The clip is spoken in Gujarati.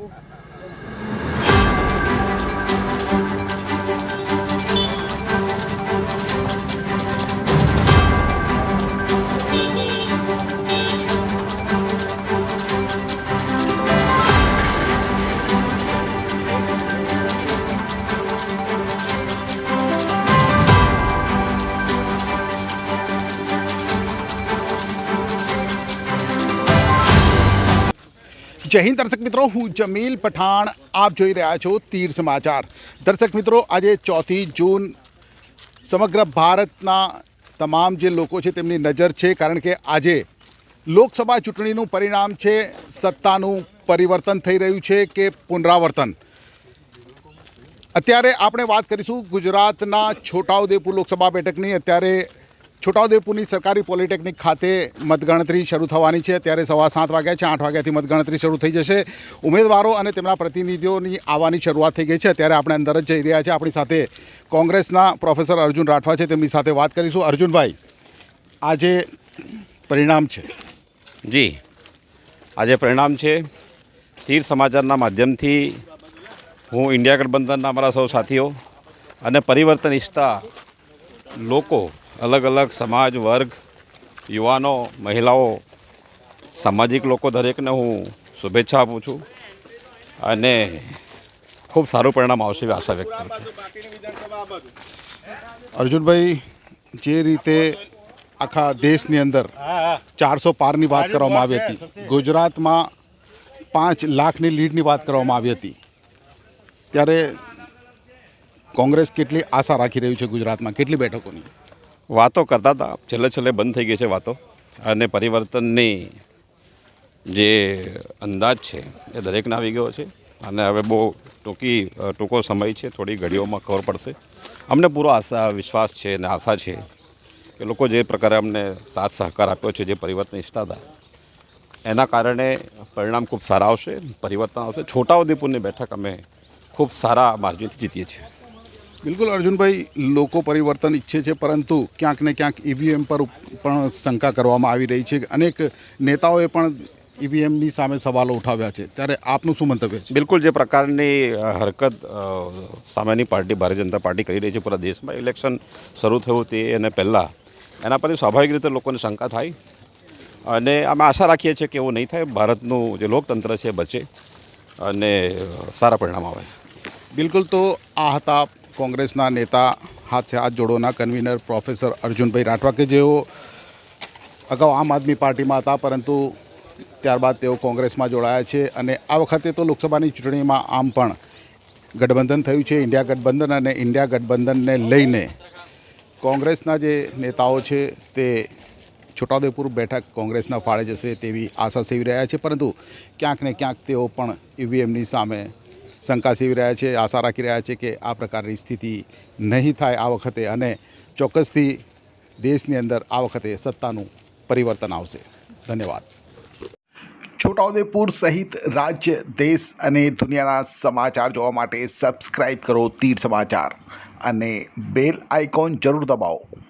Boom. જય હિન્દ દર્શક મિત્રો, હું જમીલ પઠાણ, આપ જોઈ રહ્યા છો તીર સમાચાર. દર્શક મિત્રો, આજે ચોથી જૂન, સમગ્ર ભારતના તમામ જે લોકો છે તેમની નજર છે, કારણ કે આજે લોકસભા ચૂંટણીનું પરિણામ છે, સત્તાનું પરિવર્તન થઈ રહ્યું છે કે પુનરાવર્તન. અત્યારે આપણે વાત કરીશું ગુજરાતના છોટાઉદેપુર લોકસભા બેઠકની. અત્યારે છોટાઉદેપુરની સરકારી પોલિટેકનિક ખાતે મતગણતરી શરૂ થવાની છે. ત્યારે સવા સાત વાગ્યા છે, આઠ વાગ્યાથી મતગણતરી શરૂ થઈ જશે. ઉમેદવારો અને તેમના પ્રતિનિધિઓની આવવાની શરૂઆત થઈ ગઈ છે. ત્યારે આપણે અંદર જ જઈ રહ્યા છે આપણી સાથે કોંગ્રેસના પ્રોફેસર અર્જુન રાઠવા છે. તેમની સાથે વાત કરીશું. અર્જુનભાઈ, આજે પરિણામ છે. જી. આજે પરિણામ છે. તીર સમાચારના માધ્યમથી હું ઇન્ડિયા ગઠબંધનના અમારા સૌ સાથીઓ અને પરિવર્તન ઇચ્છતા લોકો અલગ અલગ સમાજ વર્ગ યુવાનો મહિલાઓ સામાજિક લોકો દરેકને હું શુભેચ્છા આપું છું અને ખૂબ સારું પરિણામ આવશે એવી આશા વ્યક્ત કરું છું. અર્જુનભાઈ જે રીતે આખા દેશની અંદર ચારસો પારની વાત કરવામાં આવી હતી. ગુજરાતમાં પાંચ લાખની લીડની વાત કરવામાં આવી હતી. ત્યારે કોંગ્રેસ કેટલી આશા રાખી રહ્યું છે ગુજરાતમાં? કેટલી બેઠકોની? વાતો કરતા હતા. છેલ્લે છેલ્લે બંધ થઈ ગઈ છે વાતો. અને પરિવર્તનની જે અંદાજ છે એ દરેકને આવી ગયો છે. અને હવે બહુ ટૂંકી ટૂંકો સમય છે. થોડી ઘડીઓમાં ખબર પડશે. અમને પૂરો આશા, વિશ્વાસ છે અને આશા છે કે લોકો જે પ્રકારે અમને સાથ સહકાર આપ્યો છે, જે પરિવર્તન ઈચ્છતા હતા, એના કારણે પરિણામ ખૂબ સારા આવશે, પરિવર્તન આવશે. છોટાઉદેપુરની બેઠક અમે ખૂબ સારા માર્જિનથી જીતીએ છીએ. બિલકુલ અર્જુનભાઈ લોકો પરિવર્તન ઈચ્છે છે પરંતુ ક્યાંક ને ક્યાંક ઈવીએમ પર પણ શંકા કરવામાં આવી રહી છે. અનેક નેતાઓએ પણ ઈવીએમની સામે સવાલો ઉઠાવ્યા છે. ત્યારે આપનું શું મંતવ્ય છે? બિલકુલ જે પ્રકારની હરકત સામેની પાર્ટી ભારતીય જનતા પાર્ટી કરી રહી છે પૂરા દેશમાં ઇલેક્શન શરૂ થયું તે અને પહેલાં એના પરથી સ્વાભાવિક રીતે લોકોને શંકા થાય. અને અમે આશા રાખીએ છીએ કે એવું નહીં થાય. ભારતનું જે લોકતંત્ર છે બચે અને સારા પરિણામ આવે. બિલકુલ તો આ હતા કોંગ્રેસના નેતા હાથ હાથ જોડોના કન્વીનર પ્રોફેસર અર્જુનભાઈ રાઠવા કે જેઓ અગાઉ આમ આદમી પાર્ટીમાં હતા, પરંતુ ત્યારબાદ તેઓ કોંગ્રેસમાં જોડાયા છે અને આ વખતે તો લોકસભાની ચૂંટણીમાં આમ પણ ગઠબંધન થયું છે, ઇન્ડિયા ગઠબંધન અને ઇન્ડિયા ગઠબંધનને લઈને કોંગ્રેસના જે નેતાઓ છે તે છોટાઉદેપુર બેઠક કોંગ્રેસના ફાળે જશે તેવી આશા સેવી રહ્યા છે, પરંતુ ક્યાંક ને ક્યાંક તેઓ પણ ઈવીએમની સામે શંકા સેવી રહ્યા છે, આશા રાખી રહ્યા છે કે આ પ્રકારની સ્થિતિ નહીં થાય આ વખતે અને ચોક્કસથી દેશની અંદર આ વખતે સત્તાનું પરિવર્તન આવશે. ધન્યવાદ. છોટાઉદેપુર સહિત રાજ્ય, દેશ અને દુનિયાના સમાચાર જોવા માટે સબસ્ક્રાઈબ કરો તીર સમાચાર અને બેલ આઇકોન જરૂર દબાવો.